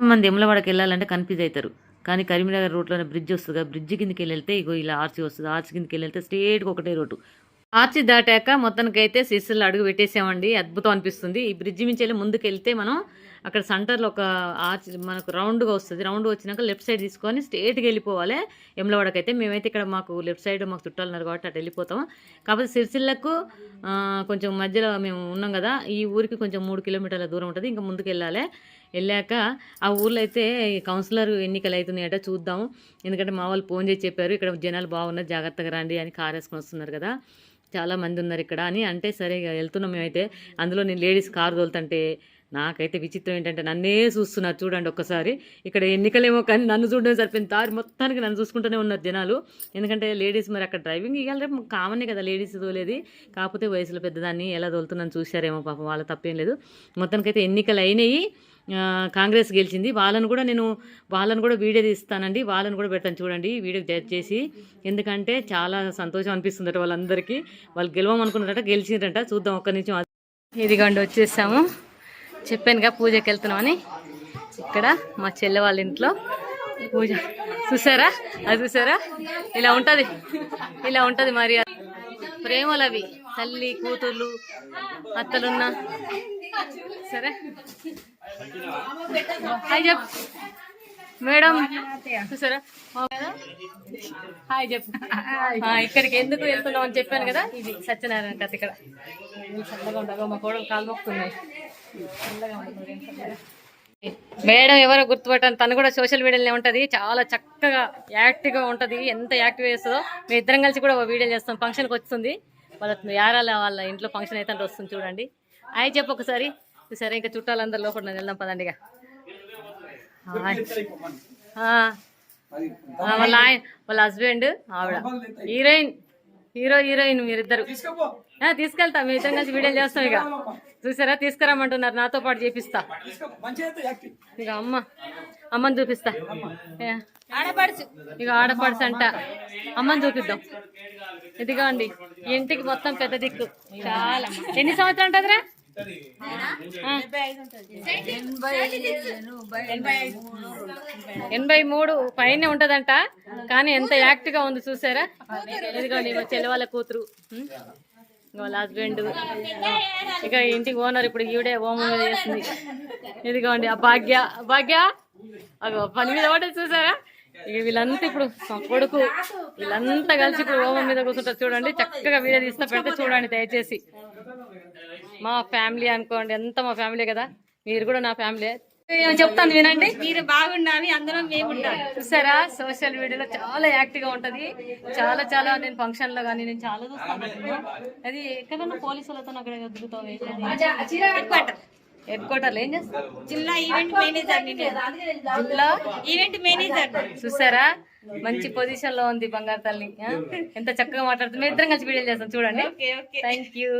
మంది ఎమ్లవాడకి వెళ్ళాలంటే కన్ఫ్యూజ్ అవుతారు కానీ కరీంనగర్ రోడ్లోనే బ్రిడ్జ్ వస్తుంది కదా బ్రిడ్జ్ కిందకి వెళ్తే ఇగో ఇలా ఆర్చి వస్తుంది. ఆర్చి కిందకి వెళ్తే స్ట్రేట్గా ఒకటే రోడ్డు ఆర్చి దాటాక మొత్తానికైతే సిస్సులు అడుగు పెట్టేసామండి. అద్భుతం అనిపిస్తుంది. ఈ బ్రిడ్జ్ నుంచి వెళ్ళి ముందుకు వెళ్తే మనం అక్కడ సెంటర్లో ఒక ఆర్చ్ మనకు రౌండ్గా వస్తుంది. రౌండ్ వచ్చినాక లెఫ్ట్ సైడ్ తీసుకొని స్ట్రేట్గా వెళ్ళిపోవాలి. ఎమ్లవాడకైతే మేమైతే ఇక్కడ మాకు లెఫ్ట్ సైడ్ మాకు చుట్టాలు ఉన్నారు కాబట్టి అటు వెళ్ళిపోతాం కాకపోతే సిరిసిల్లకు కొంచెం మధ్యలో మేము ఉన్నాం కదా ఈ ఊరికి కొంచెం మూడు కిలోమీటర్ల దూరం ఉంటుంది. ఇంకా ముందుకు వెళ్ళాలి. వెళ్ళాక ఆ ఊర్లో అయితే కౌన్సిలర్ ఎన్నికలు అవుతున్నాయట చూద్దాం ఎందుకంటే మా వాళ్ళు ఫోన్ చేసి చెప్పారు ఇక్కడ జనాలు బాగున్నారు జాగ్రత్తగా రండి అని కార్ వేసుకొని వస్తున్నారు కదా. చాలా మంది ఉన్నారు ఇక్కడ అని అంటే సరే ఇక వెళ్తున్నాం మేమైతే. అందులో నేను లేడీస్ కారు తోలుతుంటే నాకైతే విచిత్రం ఏంటంటే నన్నే చూస్తున్నారు చూడండి ఒక్కసారి. ఇక్కడ ఎన్నికలేమో కానీ నన్ను చూడడం సరిపోయింది. దారి మొత్తానికి నన్ను చూసుకుంటూనే ఉన్నారు జనాలు. ఎందుకంటే లేడీస్ మరి అక్కడ డ్రైవింగ్ ఇవాళ రేపు కామనే కదా లేడీస్ తోలేది. కాకపోతే వయసులో పెద్దదాన్ని ఎలా తోలుతున్నాను చూశారేమో పాపం వాళ్ళ తప్పేం లేదు. మొత్తానికైతే ఎన్నికలు అయినాయి కాంగ్రెస్ గెలిచింది. వాళ్ళని కూడా నేను వాళ్ళని కూడా వీడియో తీస్తానండి. వాళ్ళని కూడా పెడతాను చూడండి. వీడియో జడ్జ్ చేసి. ఎందుకంటే చాలా సంతోషం అనిపిస్తుందట వాళ్ళందరికీ. వాళ్ళు గెలవమనుకున్నారట గెలిచిందట చూద్దాం ఒక్క నిమిషం ఇదిగోండి వచ్చేసాము. చెప్పానుగా పూజకి వెళ్తున్నామని. ఇక్కడ మా చెల్లె వాళ్ళ ఇంట్లో పూజ. చూసారా? అది చూసారా? ఇలా ఉంటది. ఇలా ఉంటది మరి. ప్రేమలు అవి. తల్లి కూతుర్లు అత్తలున్నా. సరే? హాయ్ చెప్ మేడం చూసారా? హాయ్ చెప్పు ఇక్కడికి ఎందుకు వెళ్తున్నాం అని చెప్పాను కదా? ఇది సత్యనారాయణ కథ ఇక్కడ. చల్లగా ఉండగా మా కోడలు కాలు మొక్కుతున్నాయి మేడం ఎవరో గుర్తుపట్టాను తను కూడా సోషల్ మీడియాలో ఉంటుంది. చాలా చక్కగా యాక్టివ్గా ఉంటుంది. ఎంత యాక్టివ్ చేస్తుందో మేము ఇద్దరం కలిసి కూడా ఒక వీడియో చేస్తాం. ఫంక్షన్కి వస్తుంది వాళ్ళ యారాల వాళ్ళ ఇంట్లో ఫంక్షన్ అయితే వస్తుంది చూడండి. అయి చెప్పు ఒకసారి. సరే ఇంకా చుట్టాలందరూ లోపల వెళ్దాం పదండి ఇక. వాళ్ళ ఆయన వాళ్ళ హస్బెండ్ ఆవిడ. హీరోయిన్. హీరో హీరోయిన్ మీరిద్దరు. ఆ, తీసుకెళ్తా. మీ ఇద్దరం కలిసి వీడియోలు చేస్తాం ఇక. చూసారా? తీసుకురమ్మంటున్నారు. నాతో పాటు చేపిస్తా. ఇక అమ్మ. అమ్మని చూపిస్తా. ఇక ఆడపడుచు. అంట అమ్మని చూపిద్దాం. ఇదిగో అండి ఇంటికి మొత్తం పెద్ద దిక్కు. చాలా. ఎన్ని సంవత్సరాలు ఉంటుందిరా. ఎనభై మూడు పైన ఉంటదంట కానీ ఎంత యాక్ట్గా ఉంది చూసారా? ఇదిగోండి మా చెల్లి వాళ్ళ కూతురు వాళ్ళ హస్బెండ్ ఇక ఇంటికి ఓనర్ ఇప్పుడు ఈవిడే హోమం మీద చేస్తుంది. ఇదిగోండి ఆ భాగ్య. భాగ్య అగో పని మీద పడ్డది చూసారా? ఇక వీళ్ళంతా ఇప్పుడు కొడుకు వీళ్ళంతా కలిసి ఇప్పుడు హోమం మీద కూర్చుంటారు చూడండి. చక్కగా వీడియో తీస్తా పెడితే చూడండి దయచేసి. మా ఫ్యామిలీ అనుకోండి ఎంత మా ఫ్యామిలీ కదా? మీరు కూడా నా ఫ్యామిలీ. చెప్తాను వినండి. మీరు బాగుండాలి అందులో మేము ఉండాలి చూసారా? సోషల్ మీడియాలో చాలా యాక్టివ్గా ఉంటది. చాలా చాలా నేను ఫంక్షన్లో కానీ నేను చాలా చూస్తాను. అది ఎక్కడన్నా పోలీసు వాళ్ళతో అక్కడ దిగుతావు హెడ్ క్వార్టర్లో ఏం చేస్తావు? జిల్లా ఈవెంట్ మేనేజర్ జిల్లా? ఈవెంట్ మేనేజర్ చూసారా? మంచి పొజిషన్లో ఉంది బంగారు తల్లి? ఎంత చక్కగా మాట్లాడుతుంది. మేము ఇద్దరం కలిసి వీడియో చేస్తాం. చూడండి. Thank you